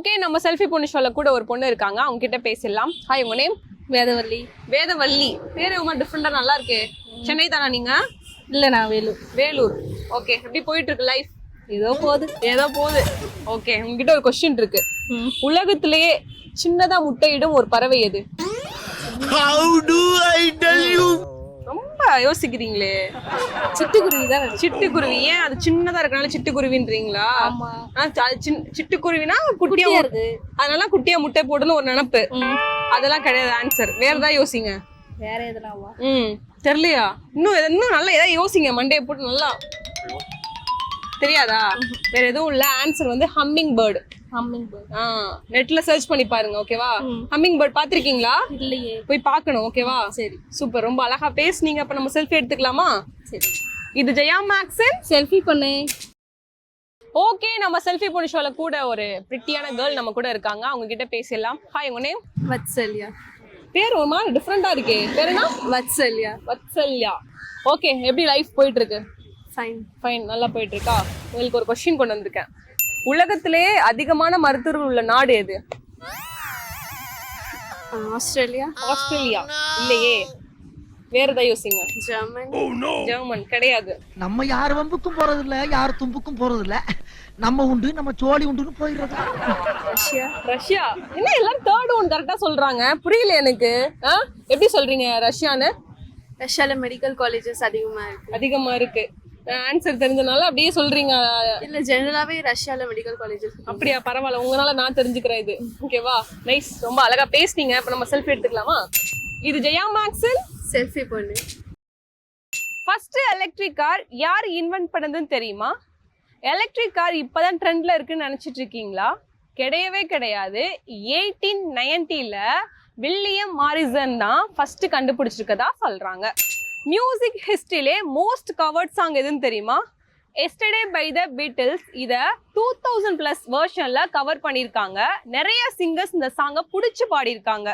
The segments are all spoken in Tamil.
ஓகே நம்ம செல்ஃபி பொண்ணு ஷோல கூட ஒரு பொண்ணு இருக்காங்க. அவங்க கிட்ட பேசிடலாம். ஹாய் உங்க நேம் வேதவல்லி. வேதவள்ளி பேரு ரொம்ப டிஃப்ரெண்டா நல்லா இருக்கு. சென்னை தானா நீங்க? இல்ல நான் வேலூர். வேலூர். ஓகே எப்படி போயிட்டு இருக்கு லைஃப் ஏதோ போகுது. ஏதோ போகுது. ஓகே உங்ககிட்ட ஒரு கொஸ்டின் இருக்கு. உலகத்திலேயே சின்னதா முட்டையிடும் ஒரு பறவை எது? ரொம்ப யோசிக்கிறீங்களே? சிட்டுக்குருவி தான் சிட்டுக்குருவி. ஏன்? அது சின்னதா இருக்கனால சிட்டுக்குருவின்றீங்களா? சிட்டுக்குருவினா குட்டியா இருக்கு. அதனால குட்டியா முட்டை போடுன்னு ஒரு நினப்பு. அதெல்லாம் கிடையாது ஆன்சர் வேற ஏதாவது யோசிங்க. வேற எதுனாவா ம். தெரியலையா? இன்னும் இன்னும் நல்லா ஏதாவது யோசிங்க. மண்டையை போட்டு நல்லா. தெரியாதா? வேற எதுவும் இல்ல. ஆன்சர் வந்து ஹம்மிங் பேர்டு ஹம்மிங் பேர்ட் ஆ நெட்ல சர்ச் பண்ணி பாருங்க ஓகேவா ஹம்மிங் பேர்ட் பாத்திருக்கீங்களா இல்லையே. போய் பார்க்கணும் ஓகேவா சரி. சூப்பர் ரொம்ப அழகா பேசுனீங்க அப்ப நம்ம செல்ஃபி எடுத்துக்கலாமா? சரி. இது ஜெயா மேக்ஸன்? செல்ஃபி பண்ணு. ஓகே நம்ம செல்ஃபி பொண்ணு ஷோல கூட ஒரு பிரிட்டியான கேர்ள் நம்ம கூட இருக்காங்க. அவங்க கிட்ட பேசிடலாம். ஹாய் உங்க நேம் வத்சல்யா. பேர் ஒரு மாதிரி டிஃப்ரெண்டா இருக்கே. பேர் என்ன? வத்சல்யா. வத்சல்யா. ஓகே எப்படி லைஃப் போயிட்டு இருக்கு? ஃபைன் ஃபைன் நல்லா போயிட்டு இருக்கா? உங்களுக்கு ஒரு கொஸ்டின் கொண்டு வந்திருக்கேன். உலகத்திலேயே அதிகமான மருத்துவர்கள் உள்ள நாடு எது? ஆஸ்திரேலியா. ஆஸ்திரேலியா. இல்லையே. வேற ஏதாவது யோசிங்க. ஜெர்மன். ஜெர்மன் கிடையாது. நம்ம யார் வம்புக்கும் போறது இல்ல யார் தும்புக்கும் போறது இல்ல நம்ம உண்டு நம்ம சோழி உண்டுன்னு போயிடுறது. ரஷ்யா. ரஷ்யா? என்ன எல்லாரும் தேர்ட் ஒன் கரெக்டா சொல்றாங்க. புரியல எனக்கு? எப்படி சொல்றீங்க ரஷ்யான்னு? ரஷ்யால மெடிக்கல் காலேஜஸ் அதிகமா இருக்கு. அதிகமா இருக்கு. ஆன்சர் தெரிஞ்சனால அப்படியே சொல்றீங்க. இல்ல ஜெனரலாவே ரஷ்யால மெடிக்கல் காலேஜஸ் அப்படியா பரவாயில்ல. உங்களால நான் தெரிஞ்சுக்கிறேன் இது. ஓகேவா நைஸ் ரொம்ப அழகா பேசுனீங்க. இப்ப நம்ம செல்ஃபி எடுத்துக்கலாமா? இது ஜெயா மேக்ஸில். செல்ஃபி பண்ணு. ஃபர்ஸ்ட் எலக்ட்ரிக் கார் யார் இன்வென்ட் பண்ணதுன்னு தெரியுமா? எலக்ட்ரிக் கார் இப்பதான் ட்ரெண்ட்ல இருக்குன்னு நினைச்சிட்டு இருக்கீங்களா? கிடையவே கிடையாது. எயிட்டீன் நைன்டில வில்லியம் மாரிசன் தான் ஃபர்ஸ்ட் கண்டுபிடிச்சிருக்கதா சொல்றாங்க. மியூசிக் ஹிஸ்டரியிலே மோஸ்ட் கவர்ட் சாங் எதுன்னு தெரியுமா? எஸ்டர்டே பை த பீட்டில்ஸ் இத டூ தௌசண்ட் பிளஸ் வெர்ஷன்ல கவர் பண்ணியிருக்காங்க. நிறைய சிங்கர்ஸ் இந்த சாங்கை பிடிச்சி பாடியிருக்காங்க.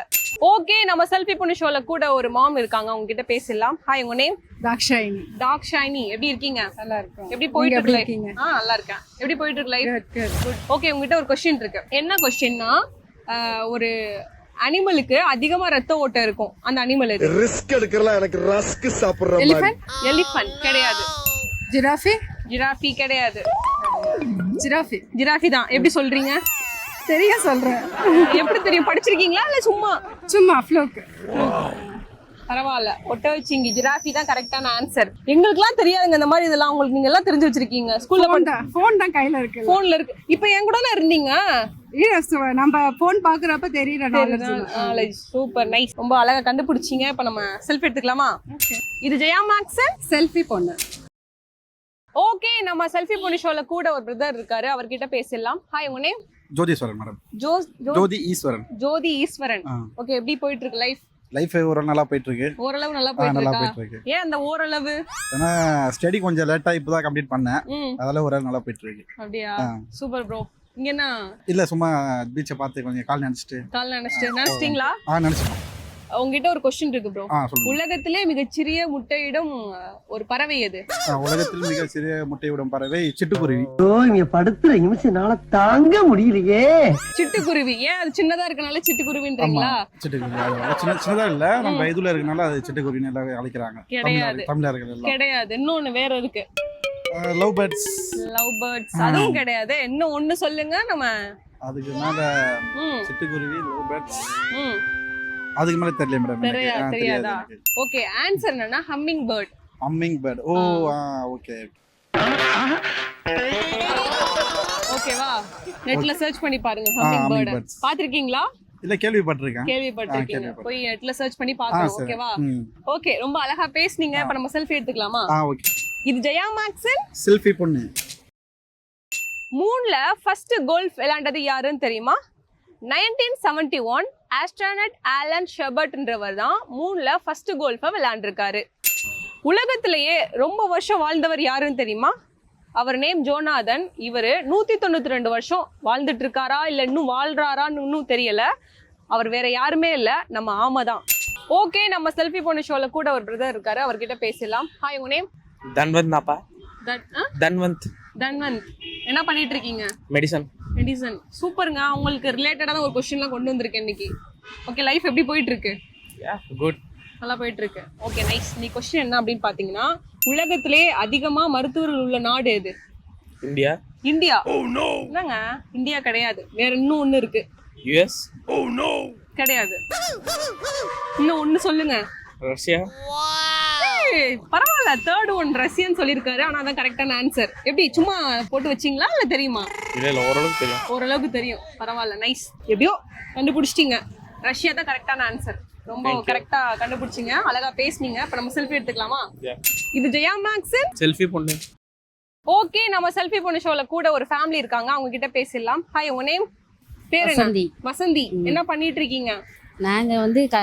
ஓகே நம்ம செல்ஃபி பொண்ணு ஷோல கூட ஒரு மாம் இருக்காங்க. அவங்க கிட்ட பேசிடலாம். ஹாய் உங்க நேம் தாக்ஷாயினி. டாக் ஷைனி எப்படி இருக்கீங்க? நல்லா இருக்கும். எப்படி போயிட்டு இருக்கு இருக்கீங்க? ஆ நல்லா இருக்கேன். எப்படி போயிட்டு இருக்கு லைஃப். ஓகே உங்ககிட்ட ஒரு கொஸ்டின் இருக்கு. என்ன கொஸ்டின்னா ஒரு அனிமலுக்கு அதிகமா ரத்த ஓட்டம் இருக்கும். அந்த அனிமல் ரிஸ்க் எடுக்கலாம் எனக்கு ரஸ்க் சாப்பிடுற மாதிரி. எலிஃபென்ட் எலிஃபண்ட் கிடையாது. ஜிராஃபி ஜிராஃபி கிடையாது. ஜிராஃபி ஜிராஃபி தான். எப்படி சொல்றீங்க? சரியா சொல்றேன். எப்படி தெரியும்? படிச்சிருக்கீங்களா இல்ல சும்மா? சும்மா ஃப்ளோக்கு பரவாயில்ல. ஒட்ட வச்சிங்க. ஜிராஃபி தான் கரெக்டான ஆன்சர் எங்களுக்குலாம் தெரியாதுங்க இந்த மாதிரி இதெல்லாம். உங்களுக்கு நீங்க எல்லாம் தெரிஞ்சு வச்சிருக்கீங்க. ஸ்கூல்ல ஃபோன் தான். ஃபோன் தான் கையில இருக்கு. போன்ல இருக்கு. இப்போ என் கூட இருந்தீங்க? நம்ம ஃபோன் பாக்குறப்ப தெரியற நாலேஜ் நாலேஜ் சூப்பர் நைஸ் ரொம்ப அழகா கண்டுபிடிச்சீங்க. இப்ப நம்ம செல்ஃபி எடுத்துக்கலாமா? இது ஜெயா மேக்ஸன் செல்ஃபி பொண்ணு. ஓகே நம்ம செல்ஃபி பொண்ணு ஷோல கூட ஒரு பிரதர் இருக்காரு. அவர்கிட்ட பேசிடலாம். ஹாய் உங்க name Jyotheeswaran madam Jyothi Eswaran. Jyothi Eswaran. Okay எப்படி போயிட்டு இருக்கு லைஃப் லைஃப் ஒரு நல்லா போயிட்டு இருக்கு ஓரளவு நல்லா போயிட்டு நல்லா போயிட்டு இருக்கு ஏன் அந்த ஓரளவு? ஏன்னா ஸ்டடி கொஞ்சம் லேட்டா இப்பதான் கம்ப்ளீட் பண்ணேன். அதெல்லாம் ஒரு நல்லா போயிட்டு இருக்கு அப்படியா. சூப்பர் ப்ரோ இங்க என்ன? இல்ல சும்மா பீச்சை பார்த்து கொஞ்சம் கால் நினைச்சிட்டு. கால் நினைச்சிட்டு. நினைச்சிட்டீங்களா? ஆ நினைச்சிட்டோம் உங்ககிட்ட ஒரு கொஸ்டின் இருக்கு ப்ரோ உலகத்திலே மிகச்சிறிய முட்டையிடும் ஒரு பறவை எது? உலகத்தில் மிக சிறிய முட்டைவிடும் பறவை சிட்டுக்குருவி. இங்க படுத்துற நிமிஷம் தாங்க முடியலையே. சிட்டுக்குருவி. ஏன் அது சின்னதா இருக்கனால சிட்டுக்குருவின்றீங்களா? சிட்டுக்குருவி. சின்னதா இல்ல. நம்ம இதுல இருக்கனால அது சிட்டுக்குருவின்னு எல்லாரும் அழைக்கிறாங்க. கிடையாது. தமிழர் தமிழர்கள் எல்லாம். கிடையாது. இன்னொன்னு வேற இருக்கு. லவ் பேர்ட்ஸ் லவ் பேர்ட்ஸ் அதுவும் கிடையாது. இன்னும் ஒண்ணு சொல்லுங்க நம்ம அதுக்கு மேல சிட்டுக்குருவி லவ் பேர்ட்ஸ் ம். அதுக்கு மேல தெரியல மேடம் தெரியா- தெரியாதா? ஓகே ஆன்சர் என்னன்னா ஹம்மிங் பேர்ட் அம்மிங் பேர்ட் ஓ ஆ. ஓகே ஓகேவா நெட்ல சர்ச் பண்ணி பாருங்க ஹம்மிங் பேர்ட். பாத்திருக்கீங்களா இல்ல கேள்விப்பட்டிருக்கேன். கேள்விப்பட்டிருக்கீங்க. போய் நெட்ல சர்ச் பண்ணி சரி. ஓகேவா ஓகே ரொம்ப அழகா பேசுனீங்க. இப்ப நம்ம செல்ஃபி எடுத்துக்கலாமா? ஓகே இது ஜெயா மேக்ஸன்? செல்ஃபி பொண்ணு. மூன்ல ஃபர்ஸ்ட் கோல்ஃப் விளையாண்டது யாருன்னு தெரியுமா? Nineteen seventy one astronaut Alan ஷெபர்ட்ன்றவர் தான் மூன்ல ஃபர்ஸ்ட் கோல்ஃபை விளையாண்டுருக்காரு. உலகத்திலேயே ரொம்ப வருஷம் வாழ்ந்தவர் யாருன்னு தெரியுமா? அவர் நேம் ஜோனாதன். இவர் நூத்தி தொண்ணூத்தி ரெண்டு வருஷம் வாழ்ந்துட்டு இருக்காரா இல்ல இன்னும் வாழ்றாரான்னு இன்னும் தெரியல. அவர் வேற யாருமே இல்ல நம்ம ஆமை தான். ஓகே நம்ம செல்ஃபி பொண்ணு ஷோல கூட ஒரு பிரதர் இருக்காரு அவர்கிட்ட பேசலாம். ஹாய் உங்க நேம் தன்வந்த் நாப்பா. தன்வந்த். தன்வந்த். என்ன பண்ணிட்டு இருக்கீங்க மெடிசன் எடிசன் சூப்பருங்க உங்களுக்கு ரிலேட்டடான ஒரு கொஸ்டின்லாம் கொண்டு வந்திருக்கேன் இன்னைக்கு. ஓகே லைஃப் எப்படி போயிட்டு இருக்கு குட் நல்லா போயிட்டு இருக்கு ஓகே நைஸ் நீ கொஸ்டின் என்ன அப்படின்னு பாத்தீங்கன்னா உலகத்திலே அதிகமா மருத்துவர்கள் உள்ள நாடு எது? இந்தியா. இந்தியா. என்னங்க? இந்தியா கிடையாது. வேற இன்னும் ஒண்ணு இருக்கு. யுஎஸ் கிடையாது. இன்னும் ஒண்ணு சொல்லுங்க. ரஷ்யா. பரவாயில்ல தேர்ட் ஒன் ரஷ்யன் சொல்லியிருக்காரு. ஆனா அதான் கரெக்டான ஆன்சர் எப்படி சும்மா போட்டு வச்சீங்களா இல்ல தெரியுமா? இல்லை இல்லை ஓரளவுக்கு தெரியும். ஓரளவுக்கு தெரியும். பரவாயில்ல நைஸ் எப்படியோ கண்டுபிடிச்சிட்டீங்க. ரஷ்யா தான் கரெக்டான ஆன்சர் ரொம்ப கரெக்டா கண்டுபிடிச்சிங்க. அழகா பேசுனீங்க. இப்ப நம்ம செல்ஃபி எடுத்துக்கலாமா. இது ஜெயா மேக்ஸ். செல்ஃபி பொண்ணு. ஓகே நம்ம செல்ஃபி பொண்ணு ஷோல கூட ஒரு ஃபேமிலி இருக்காங்க. அவங்க கிட்ட பேசிடலாம். ஹாய் உங்க நேம் பேர் வசந்தி. வசந்தி. என்ன பண்ணிட்டு இருக்கீங்க? நாங்க வந்து க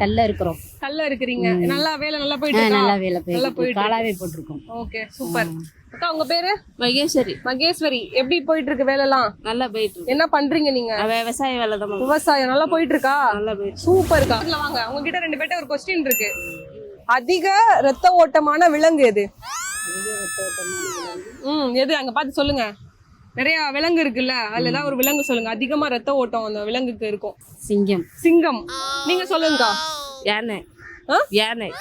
கல்ல இருக்கிறோம். கல்ல இருக்கிறீங்க. நல்லா வேலை நல்லா போயிட்டு நல்லா இருக்கா? வேலை நல்லா போயிட்டு போயிட்டு இருக்கு. காலாவே போட்டிருக்கோம். Okay super. அக்கா உங்க பேரு? மகேஸ்வரி. மகேஸ்வரி எப்படி போயிட்டு இருக்கு வேலைலாம்? நல்லா போயிட்டு இருக்கு. என்ன பண்றீங்க நீங்க? விவசாய வேலை தான் விவசாயம் நல்லா போயிட்டு இருக்கா? நல்லா போயிட்டு சூப்பர்க்கா இதுல வாங்க உங்ககிட்ட ரெண்டு பேர்ட்ட ஒரு கொஸ்டின் இருக்கு. அதிக ரத்த ஓட்டமான விலங்கு எது? ம் எது? அங்க பார்த்து சொல்லுங்க. நிறைய விலங்கு இருக்குல்ல அதுல ஏதாவது ஒரு விலங்கு சொல்லுங்க. அதிகமா ரத்த ஓட்டம் அந்த விலங்குக்கு இருக்கும். சிங்கம். சிங்கம். நீங்க சொல்லுங்கக்கா. யானை. ஆ? யானை.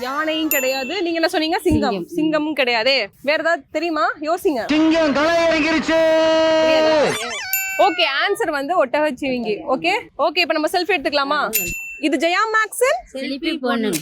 யானையும் கிடையாது. நீங்க என்ன சொன்னீங்க? சிங்கம். சிங்கமும் கிடையாதே. வேற ஏதாவது தெரியுமா? யோசிங்க. சிங்கம் ஓகே ஆன்சர் வந்து ஒட்டகச்சிவிங்கி. ஓகே? ஓகே இப்போ நம்ம செல்ஃபி எடுத்துக்கலாமா? இது ஜெயா மேக்ஸ் செல்ஃபி பொண்ணு